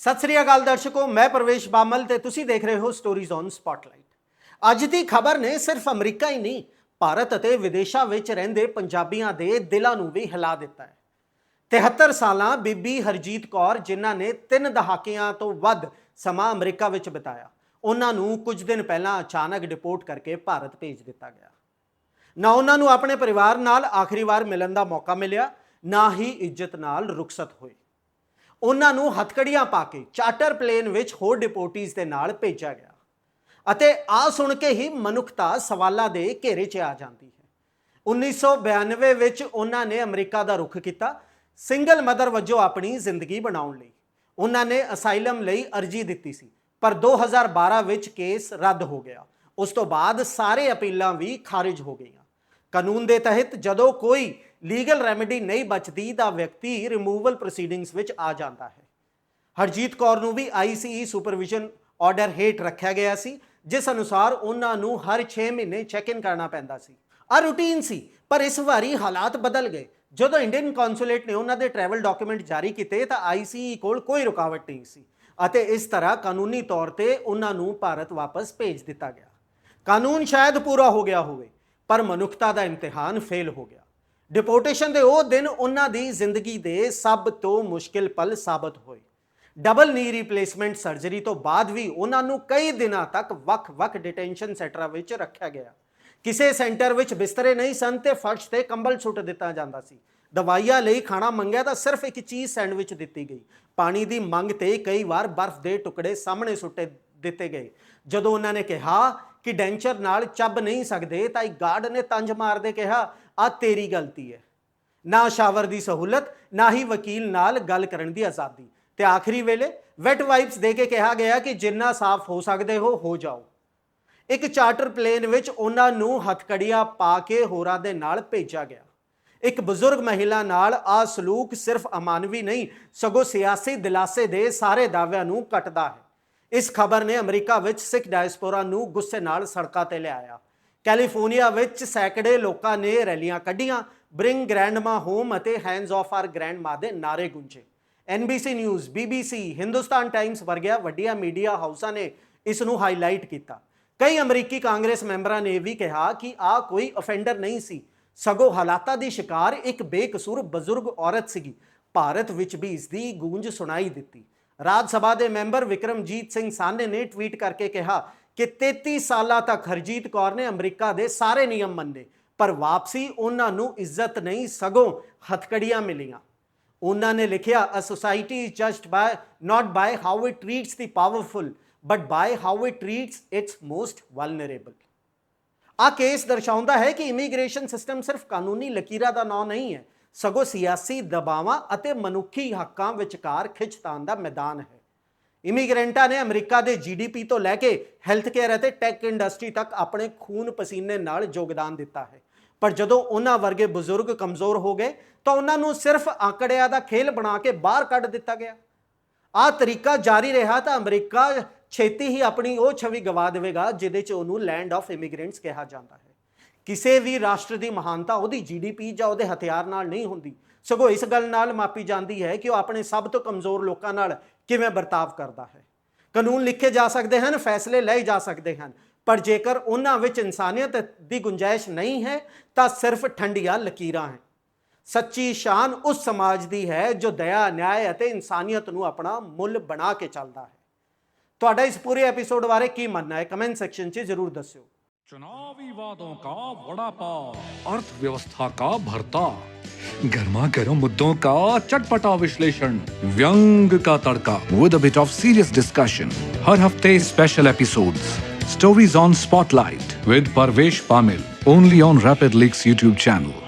ਸਤਿ ਸ੍ਰੀ ਅਕਾਲ ਦਰਸ਼ਕੋ, ਮੈਂ ਪ੍ਰਵੇਸ਼ ਬਾਮਲ ਤੇ ਤੁਸੀਂ ਦੇਖ ਰਹੇ ਹੋ ਸਟੋਰੀਜ਼ ਔਨ ਸਪਾਟਲਾਈਟ ਅੱਜ ਦੀ ਖਬਰ ਨੇ ਸਿਰਫ ਅਮਰੀਕਾ ਹੀ ਨਹੀਂ, ਭਾਰਤ ਅਤੇ ਵਿਦੇਸ਼ਾਂ ਵਿੱਚ ਰਹਿੰਦੇ ਪੰਜਾਬੀਆਂ ਦੇ ਦਿਲਾਂ ਨੂੰ ਵੀ ਹਿਲਾ ਦਿੱਤਾ ਹੈ। 73 ਸਾਲਾਂ ਬੀਬੀ ਹਰਜੀਤ ਕੌਰ, ਜਿਨ੍ਹਾਂ ਨੇ ਤਿੰਨ ਦਹਾਕਿਆਂ ਤੋਂ ਵੱਧ ਸਮਾਂ ਅਮਰੀਕਾ ਵਿੱਚ ਬਿਤਾਇਆ, ਉਹਨਾਂ ਨੂੰ ਕੁਝ ਦਿਨ ਪਹਿਲਾਂ ਅਚਾਨਕ ਡਿਪੋਰਟ ਕਰਕੇ ਭਾਰਤ ਭੇਜ ਦਿੱਤਾ ਗਿਆ। ਨਾ ਉਹਨਾਂ ਨੂੰ ਆਪਣੇ ਪਰਿਵਾਰ ਨਾਲ ਆਖਰੀ ਵਾਰ ਮਿਲਣ ਦਾ ਮੌਕਾ ਮਿਲਿਆ, ਨਾ ਹੀ ਇੱਜ਼ਤ ਨਾਲ ਰੁਖਸਤ ਹੋਈ ਉਹਨਾਂ ਨੂੰ ਹਥਕੜੀਆਂ ਪਾ ਕੇ ਚਾਰਟਰ ਪਲੇਨ ਵਿੱਚ ਹੋਰ ਡਿਪੋਰਟੀਜ਼ ਦੇ ਨਾਲ ਭੇਜਿਆ ਗਿਆ। ਅਤੇ ਆ ਸੁਣ ਕੇ ਹੀ ਮਨੁੱਖਤਾ ਸਵਾਲਾਂ ਦੇ ਘੇਰੇ 'ਚ ਆ ਜਾਂਦੀ ਹੈ। 1992 ਵਿੱਚ ਉਹਨਾਂ ਨੇ ਅਮਰੀਕਾ ਦਾ ਰੁਖ ਕੀਤਾ, ਸਿੰਗਲ ਮਦਰ ਵਜੋਂ ਆਪਣੀ ਜ਼ਿੰਦਗੀ ਬਣਾਉਣ ਲਈ। ਉਹਨਾਂ ਨੇ ਅਸਾਈਲਮ ਲਈ ਅਰਜੀ ਦਿੱਤੀ ਸੀ, ਪਰ 2012 ਵਿੱਚ ਕੇਸ ਰੱਦ ਹੋ ਗਿਆ। ਉਸ ਤੋਂ ਬਾਅਦ ਸਾਰੇ ਅਪੀਲਾਂ ਵੀ ਖਾਰਜ ਹੋ ਗਈਆਂ। ਕਾਨੂੰਨ ਦੇ ਤਹਿਤ ਜਦੋਂ ਕੋਈ ਲੀਗਲ ਰੈਮੇਡੀ ਨਹੀਂ ਬਚਦੀ ਤਾਂ ਵਿਅਕਤੀ ਰਿਮੂਵਲ ਪ੍ਰੋਸੀਡਿੰਗਸ ਵਿੱਚ ਆ ਜਾਂਦਾ ਹੈ। ਹਰਜੀਤ ਕੌਰ ਨੂੰ ਵੀ ਆਈਸੀਈ ਸੁਪਰਵਿਜ਼ਨ ਆਰਡਰ ਹੇਠ ਰੱਖਿਆ ਗਿਆ ਸੀ, ਜਿਸ ਅਨੁਸਾਰ ਉਹਨਾਂ ਨੂੰ ਹਰ 6 ਮਹੀਨੇ ਚੈੱਕ ਇਨ ਕਰਨਾ ਪੈਂਦਾ ਸੀ। ਆ ਰੂਟੀਨ ਸੀ, ਪਰ ਇਸ ਵਾਰੀ ਹਾਲਾਤ ਬਦਲ ਗਏ। ਜਦੋਂ ਇੰਡੀਅਨ ਕੌਂਸੂਲੇਟ ਨੇ ਉਹਨਾਂ ਦੇ ਟਰੈਵਲ ਡਾਕੂਮੈਂਟ ਜਾਰੀ ਕੀਤੇ ਤਾਂ ਆਈਸੀਈ ਕੋਲ ਕੋਈ ਰੁਕਾਵਟ ਨਹੀਂ ਸੀ ਅਤੇ ਇਸ ਤਰ੍ਹਾਂ ਕਾਨੂੰਨੀ ਤੌਰ ਤੇ ਉਹਨਾਂ ਨੂੰ ਭਾਰਤ ਵਾਪਸ ਭੇਜ ਦਿੱਤਾ ਗਿਆ। ਕਾਨੂੰਨ ਸ਼ਾਇਦ ਪੂਰਾ ਹੋ ਗਿਆ ਹੋਵੇ, ਪਰ ਮਨੁੱਖਤਾ ਦਾ ਇਮਤਿਹਾਨ ਫੇਲ ਹੋ ਗਿਆ। ਡਿਪੋਰਟੇਸ਼ਨ ਦੇ ਉਹ ਦਿਨ ਉਹਨਾਂ ਦੀ ਜ਼ਿੰਦਗੀ ਦੇ ਸਭ ਤੋਂ ਮੁਸ਼ਕਿਲ ਪਲ ਸਾਬਤ ਹੋਏ। ਡਬਲ ਨੀ ਰਿਪਲੇਸਮੈਂਟ ਸਰਜਰੀ ਤੋਂ ਬਾਅਦ ਵੀ ਉਹਨਾਂ ਨੂੰ ਕਈ ਦਿਨਾਂ ਤੱਕ ਵੱਖ-ਵੱਖ ਡਿਟੈਂਸ਼ਨ ਸੈਂਟਰਾਂ ਵਿੱਚ ਰੱਖਿਆ ਗਿਆ। ਕਿਸੇ ਸੈਂਟਰ ਵਿੱਚ ਬਿਸਤਰੇ ਨਹੀਂ ਸਨ ਤੇ ਫਰਸ਼ ਤੇ ਕੰਬਲ ਸੁੱਟ ਦਿੱਤਾ ਜਾਂਦਾ ਸੀ। ਦਵਾਈਆਂ ਲਈ ਖਾਣਾ ਮੰਗਿਆ ਤਾਂ ਸਿਰਫ ਇੱਕ ਚੀਜ਼ ਸੈਂਡਵਿਚ ਦਿੱਤੀ ਗਈ। ਪਾਣੀ ਦੀ ਮੰਗ ਤੇ ਕਈ ਵਾਰ ਬਰਫ਼ ਦੇ ਟੁਕੜੇ ਸਾਹਮਣੇ ਸੁੱਟੇ ਦਿੱਤੇ ਗਏ। ਜਦੋਂ ਉਹਨਾਂ ਨੇ ਕਿਹਾ ਕਿ ਡੈਂਚਰ ਨਾਲ ਚੱਬ ਨਹੀਂ ਸਕਦੇ ਤਾਂ ਇੱਕ ਗਾਰਡ ਨੇ ਤੰਜ ਮਾਰਦੇ ਕਿਹਾ ਆ ਤੇਰੀ ਗਲਤੀ ਹੈ। ਨਾ ਸ਼ਾਵਰ ਦੀ ਸਹੂਲਤ, ਨਾ ਹੀ ਵਕੀਲ ਨਾਲ ਗੱਲ ਕਰਨ ਦੀ ਆਜ਼ਾਦੀ। ਤੇ ਆਖਰੀ ਵੇਲੇ ਵੈਟ ਵਾਈਪਸ ਦੇ ਕੇ ਕਿਹਾ ਗਿਆ ਕਿ ਜਿੰਨਾ ਸਾਫ਼ ਹੋ ਸਕਦੇ ਹੋ ਹੋ ਜਾਓ। ਇੱਕ ਚਾਰਟਰ ਪਲੇਨ ਵਿੱਚ ਉਹਨਾਂ ਨੂੰ ਹਥਕੜੀਆਂ ਪਾ ਕੇ ਹੋਰਾਂ ਦੇ ਨਾਲ ਭੇਜਿਆ ਗਿਆ। ਇੱਕ ਬਜ਼ੁਰਗ ਮਹਿਲਾ ਨਾਲ ਆ ਸਲੂਕ ਸਿਰਫ ਅਮਾਨਵੀ ਨਹੀਂ, ਸਗੋਂ ਸਿਆਸੀ ਦਿਲਾਸੇ ਦੇ ਸਾਰੇ ਦਾਅਵਿਆਂ ਨੂੰ ਕੱਟਦਾ ਹੈ। ਇਸ ਖਬਰ ਨੇ ਅਮਰੀਕਾ ਵਿੱਚ ਸਿੱਖ ਡਾਇਸਪੋਰਾ ਨੂੰ ਗੁੱਸੇ ਨਾਲ ਸੜਕਾਂ ਤੇ ਲਿਆਇਆ। ਕੈਲੀਫੋਰਨੀਆ ਵਿੱਚ ਸੈਂਕੜੇ ਲੋਕਾਂ ਨੇ ਰੈਲੀਆਂ ਕੱਢੀਆਂ। ਬ੍ਰਿੰਗ ਗ੍ਰੈਂਡਮਾ ਹੋਮ ਅਤੇ ਹੈਂਡਸ ਆਫ ਆਰ ਗ੍ਰੈਂਡਮਾ ਦੇ ਨਾਰੇ ਗੂੰਜੇ। NBC news BBC Hindustan times ਵਰਗੀਆਂ ਵੱਡੀਆਂ ਮੀਡੀਆ ਹਾਊਸਾਂ ਨੇ ਇਸ ਨੂੰ ਹਾਈਲਾਈਟ ਕੀਤਾ। ਕਈ ਅਮਰੀਕੀ ਕਾਂਗਰਸ ਮੈਂਬਰਾਂ ਨੇ ਵੀ ਕਿਹਾ ਕਿ ਆ ਕੋਈ ਅਫੈਂਡਰ ਨਹੀਂ ਸੀ। ਸਗੋਂ ਹਾਲਾਤਾਂ ਦੀ ਸ਼ਿਕਾਰ ਇੱਕ ਬੇਕਸੂਰ ਬਜ਼ੁਰਗ ਔਰਤ ਸੀਗੀ। ਭਾਰਤ ਵਿੱਚ ਵੀ ਇਸ ਦੀ ਗੂੰਜ ਸੁਣਾਈ ਦਿੱਤੀ। ਰਾਜ ਸਭਾ ਦੇ ਮੈਂਬਰ ਵਿਕਰਮਜੀਤ ਸਿੰਘ ਸਾਹਨੇ ਨੇ ਟਵੀਟ ਕਰਕੇ ਕਿਹਾ ਕਿ 33 ਸਾਲਾਂ ਤੱਕ ਹਰਜੀਤ ਕੌਰ ਨੇ ਅਮਰੀਕਾ ਦੇ ਸਾਰੇ ਨਿਯਮ ਮੰਨੇ, ਪਰ ਵਾਪਸੀ ਉਹਨਾਂ ਨੂੰ ਇੱਜ਼ਤ ਨਹੀਂ ਸਗੋਂ ਹਥਕੜੀਆਂ ਮਿਲੀਆਂ। ਉਹਨਾਂ ਨੇ ਲਿਖਿਆ a society is just by not by how it treats the powerful but by how it treats its most vulnerable ਆ ਕੇਸ ਦਰਸਾਉਂਦਾ ਹੈ ਕਿ ਇਮੀਗ੍ਰੇਸ਼ਨ ਸਿਸਟਮ ਸਿਰਫ ਕਾਨੂੰਨੀ ਲਕੀਰਾਂ ਦਾ ਨਾਂ ਨਹੀਂ ਹੈ, ਸਗੋਂ ਸਿਆਸੀ ਦਬਾਵਾਂ ਅਤੇ ਮਨੁੱਖੀ ਹੱਕਾਂ ਵਿਚਕਾਰ ਖਿੱਚਤਾਨ ਦਾ ਮੈਦਾਨ ਹੈ। ਇਮੀਗ੍ਰੈਂਟਾਂ ਨੇ ਅਮਰੀਕਾ ਦੇ ਜੀਡੀਪੀ ਤੋਂ ਲੈ ਕੇ ਹੈਲਥ ਕੇਅਰ ਅਤੇ ਟੈਕ ਇੰਡਸਟਰੀ ਤੱਕ ਆਪਣੇ ਖੂਨ ਪਸੀਨੇ ਨਾਲ ਯੋਗਦਾਨ ਦਿੱਤਾ ਹੈ। ਪਰ ਜਦੋਂ ਉਹਨਾਂ ਵਰਗੇ ਬਜ਼ੁਰਗ ਕਮਜ਼ੋਰ ਹੋ ਗਏ, ਤਾਂ ਉਹਨਾਂ ਨੂੰ ਸਿਰਫ ਆਂਕੜਿਆਂ ਦਾ ਖੇਲ ਬਣਾ ਕੇ ਬਾਹਰ ਕੱਢ ਦਿੱਤਾ ਗਿਆ। ਆ ਤਰੀਕਾ ਜਾਰੀ ਰਿਹਾ ਤਾਂ ਅਮਰੀਕਾ ਛੇਤੀ ਹੀ ਆਪਣੀ ਉਹ ਛਵੀ ਗਵਾ ਦੇਵੇਗਾ, ਜਿਹਦੇ 'ਚ ਉਹਨੂੰ ਲੈਂਡ ਆਫ ਇਮੀਗ੍ਰੈਂਟਸ ਕਿਹਾ ਜਾਂਦਾ ਹੈ। ਕਿਸੇ ਵੀ ਰਾਸ਼ਟਰ ਦੀ ਮਹਾਨਤਾ ਉਹਦੀ ਜੀਡੀਪੀ ਜਾਂ ਉਹਦੇ ਹਥਿਆਰ ਨਾਲ ਨਹੀਂ ਹੁੰਦੀ। ਸਗੋਂ ਇਸ ਗੱਲ ਨਾਲ ਮਾਪੀ ਜਾਂਦੀ ਹੈ ਕਿ ਉਹ ਆਪਣੇ ਸਭ ਤੋਂ ਕਮਜ਼ੋਰ ਲੋਕਾਂ ਨਾਲ ਕਿਵੇਂ ਵਰਤਾਵ ਕਰਦਾ ਹੈ ਕਾਨੂੰਨ ਲਿਖੇ ਜਾ ਸਕਦੇ ਹਨ ਫੈਸਲੇ ਲਏ ਜਾ ਸਕਦੇ ਹਨ ਪਰ ਜੇਕਰ ਉਹਨਾਂ ਵਿੱਚ ਇਨਸਾਨੀਅਤ ਦੀ ਗੁੰਜਾਇਸ਼ ਨਹੀਂ ਹੈ ਤਾਂ ਸਿਰਫ ਠੰਡੀਆਂ ਲਕੀਰਾਂ ਹਨ ਸੱਚੀ ਸ਼ਾਨ ਉਸ ਸਮਾਜ ਦੀ ਹੈ ਜੋ ਦਇਆ ਨਿਆਂ ਅਤੇ ਇਨਸਾਨੀਅਤ ਨੂੰ ਆਪਣਾ ਮੁੱਲ ਬਣਾ ਕੇ ਚੱਲਦਾ ਹੈ ਤੁਹਾਡਾ ਇਸ ਪੂਰੇ ਐਪੀਸੋਡ ਬਾਰੇ ਕੀ ਮੰਨਣਾ ਹੈ ਕਮੈਂਟ ਸੈਕਸ਼ਨ 'ਚ ਜ਼ਰੂਰ ਦੱਸਿਓ चुनावी वादों का वड़ा पाव अर्थव्यवस्था का भरता गर्मा गर्म मुद्दों का चटपटा विश्लेषण, व्यंग का तड़का with a bit of serious discussion हर हफ़्ते special episodes stories on spotlight with Parvesh Pamil only on rapid leaks YouTube channel